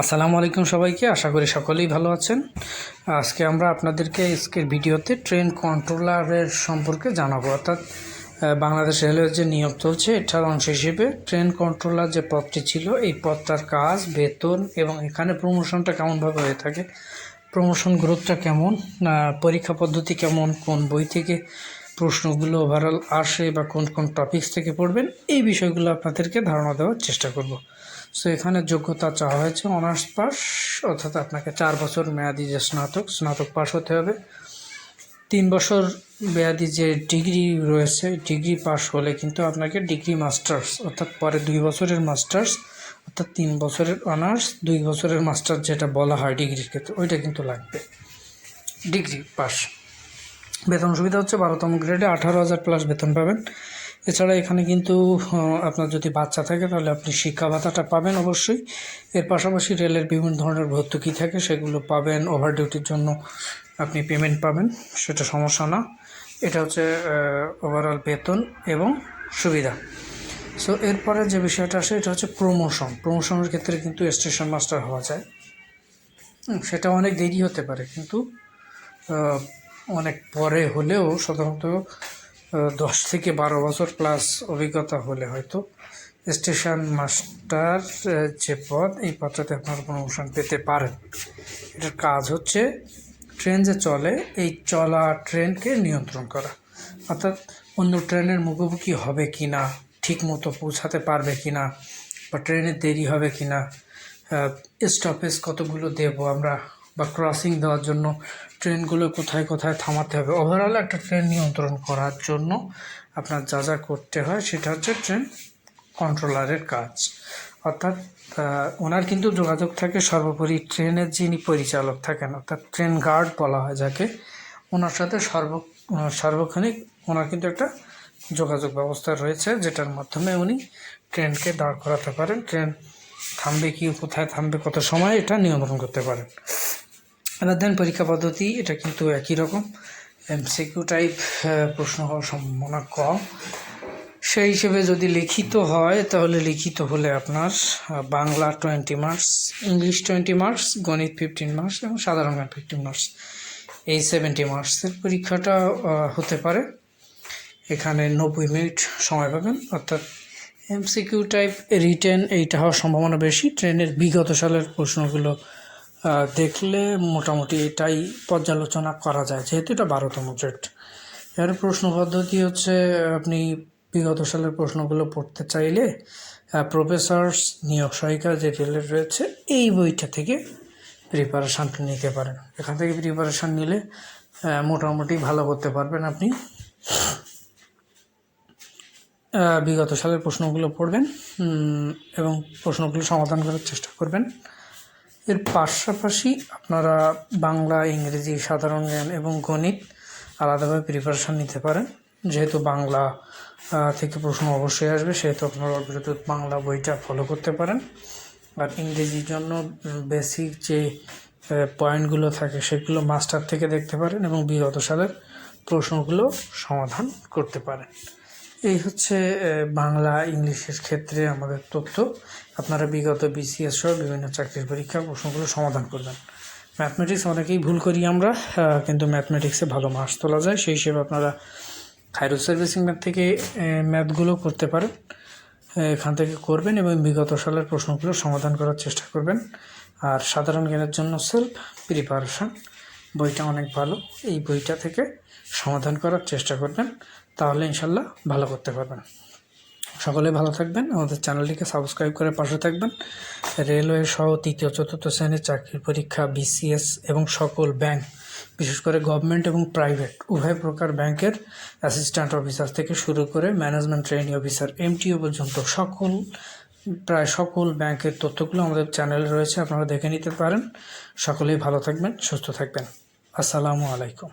আসসালামু আলাইকুম সবাইকে। আশা করি সকলেই ভালো আছেন। আজকে আমরা আপনাদেরকে আজকের ভিডিওতে ট্রেন কন্ট্রোলারের সম্পর্কে জানাব। অর্থাৎ বাংলাদেশ রেলওয়ের যে নিয়োগ চলছে, এটার অংশ হিসেবে ট্রেন কন্ট্রোলার যে পদটি ছিল, এই পদটার কাজ, বেতন এবং এখানে প্রমোশনটা কেমনভাবে হয়ে থাকে প্রমোশন গ্রোথটা কেমন পরীক্ষা পদ্ধতি কেমন, কোন বই থেকে প্রশ্নগুলো ওভারঅল আসে বা কোন কোন টপিকস থেকে পড়বেন, এই বিষয়গুলো আপনাদেরকে ধারণা দেওয়ার চেষ্টা করব। সো এখানে যোগ্যতা চাওয়া হয়েছে অনার্স পাস অর্থাৎ আপনাকে চার বছর মেয়াদি যে স্নাতক স্নাতক পাস হতে হবে। তিন বছর মেয়াদি যে ডিগ্রি রয়েছে ডিগ্রি পাস হলে কিন্তু আপনাকে ডিগ্রি মাস্টার্স অর্থাৎ পরে দুই বছরের মাস্টার্স অর্থাৎ তিন বছরের অনার্স দুই বছরের মাস্টার্স যেটা বলা হয় ডিগ্রির ক্ষেত্রে, ওইটা কিন্তু লাগবে। ডিগ্রি পাস বেতন সুবিধা হচ্ছে বারোতম গ্রেডে আঠারো হাজার প্লাস বেতন পাবেন। এছাড়া এখানে কিন্তু আপনার যদি বাচ্চা থাকে, তাহলে আপনি শিক্ষা ভাতাটা পাবেন অবশ্যই। এর পাশাপাশি রেলের বিভিন্ন ধরনের ভর্তুকি থাকে, সেগুলো পাবেন ওভার ডিউটির জন্য আপনি পেমেন্ট পাবেন, সেটা সমস্যা না। এটা হচ্ছে ওভারঅল বেতন এবং সুবিধা। সো এরপরে যে বিষয়টা আসে, এটা হচ্ছে প্রমোশন প্রমোশনের ক্ষেত্রে কিন্তু স্টেশন মাস্টার হওয়া যায়। সেটা অনেক দেরি হতে পারে, কিন্তু অনেক পরে হলেও, সাধারণত দশ থেকে বারো বছর প্লাস অভিজ্ঞতা হলে হয়তো স্টেশন মাস্টার যে পদ, এই পদটাতে আপনারা প্রমোশন পেতে পারেন। এটার কাজ হচ্ছে ট্রেন যে চলে, এই চলা ট্রেনকে নিয়ন্ত্রণ করা। অর্থাৎ অন্য ট্রেনের মুখোমুখি হবে কি না ঠিক মতো পৌঁছাতে পারবে কি না বা ট্রেনের দেরি হবে কি না স্টপেজ কতগুলো দেব আমরা বা ক্রসিং দেওয়ার জন্য ট্রেনগুলো কোথায় কোথায় থামাতে হবে? ওভারঅল একটা ট্রেন নিয়ন্ত্রণ করার জন্য আপনার যা যা করতে হয় সেটা হচ্ছে ট্রেন কন্ট্রোলারের কাজ। অর্থাৎ ওনার কিন্তু যোগাযোগ থাকে সর্বোপরি ট্রেনের যিনি পরিচালক থাকেন, অর্থাৎ ট্রেন গার্ড বলা হয় যাকে, ওনার সাথে সর্ব সার্বক্ষণিক ওনার কিন্তু একটা যোগাযোগ ব্যবস্থা রয়েছে যেটার মাধ্যমে উনি ট্রেনকে দাঁড় করাতে পারেন। ট্রেন থামবে কি, কোথায় থামবে, কত সময় এটা নিয়ন্ত্রণ করতে পারেন। দেন পরীক্ষা পদ্ধতি, এটা কিন্তু একই রকম। এমসিকিউ টাইপ প্রশ্ন হওয়ার সম্ভাবনা কম। সেই হিসেবে যদি লিখিত হয়, তাহলে লিখিত হলে আপনার Bangla twenty marks English twenty marks গণিত ফিফটিন মার্কস এবং সাধারণ জ্ঞান ফিফটিন মার্কস এই সেভেন্টি মার্কসের পরীক্ষাটা হতে পারে। এখানে নব্বই মিনিট সময় পাবেন। অর্থাৎ এমসিকিউ টাইপ, রিটেন, এইটা হওয়ার সম্ভাবনা বেশি। ট্রেনের বিগত সালের প্রশ্নগুলো দেখলে মোটামুটি এটাই পর্যালোচনা করা যায়, যেহেতু এটা বারোতম গ্রেড। এর প্রশ্ন পদ্ধতি হচ্ছে, আপনি বিগত সালের প্রশ্নগুলো পড়তে চাইলে প্রফেসর্স নিয়োগ সহায়িকা যে রেলের রয়েছে, এই বইটা থেকে প্রিপারেশান নিতে পারেন। এখান থেকে প্রিপারেশান নিলে মোটামুটি ভালো করতে পারবেন আপনি। বিগত সালের প্রশ্নগুলো পড়বেন এবং প্রশ্নগুলো সমাধান করার চেষ্টা করবেন। এর পাশাপাশি আপনারা বাংলা, ইংরেজি, সাধারণ জ্ঞান এবং গণিত আলাদাভাবে প্রিপারেশান নিতে পারেন। যেহেতু বাংলা থেকে প্রশ্ন অবশ্যই আসবে, সেহেতু আপনারা অগ্রদূত বাংলা বইটা ফলো করতে পারেন। আর ইংরেজির জন্য বেসিক যে পয়েন্টগুলো থাকে, সেগুলো মাস্টার থেকে দেখতে পারেন এবং বিগত সালের প্রশ্নগুলো সমাধান করতে পারেন। এই হচ্ছে বাংলা, ইংলিশের ক্ষেত্রে আমাদের তথ্য। আপনারা বিগত বিসিএস সহ বিভিন্ন চাকরির পরীক্ষার প্রশ্নগুলো সমাধান করবেন। ম্যাথমেটিক্স অনেকেই ভুল করি আমরা কিন্তু ম্যাথমেটিক্সে ভালো মার্কস তোলা যায়, সেই হিসেবে আপনারা হাইরোড সার্ভিসিং ম্যাথ থেকে ম্যাথগুলো করতে পারেন এখান থেকে করবেন এবং বিগত সালের প্রশ্নগুলো সমাধান করার চেষ্টা করবেন। আর সাধারণ জ্ঞানের জন্য সেলফ প্রিপারেশন বইটা অনেক ভালো, এই বইটা থেকে সমাধান করার চেষ্টা করবেন, তাহলে ইনশাল্লাহ ভালো করতে পারবেন। সকলে ভালো থাকবেন। আমাদের চ্যানেলটিকে সাবস্ক্রাইব করে পাশে থাকবেন। রেলওয়ে সহ তৃতীয়, চতুর্থ শ্রেণির চাকরির পরীক্ষা বিসিএস এবং সকল ব্যাংক, বিশেষ করে গভর্নমেন্ট এবং প্রাইভেট, উভয় প্রকার ব্যাংকের অ্যাসিস্ট্যান্ট অফিসার থেকে শুরু করে ম্যানেজমেন্ট ট্রেনিং অফিসার এমটিও পর্যন্ত সকল, প্রায় সকল ব্যাংকের তথ্যগুলো আমাদের চ্যানেলে রয়েছে, আপনারা দেখে নিতে পারেন। সকলেই ভালো থাকবেন, সুস্থ থাকবেন। আসসালামু আলাইকুম।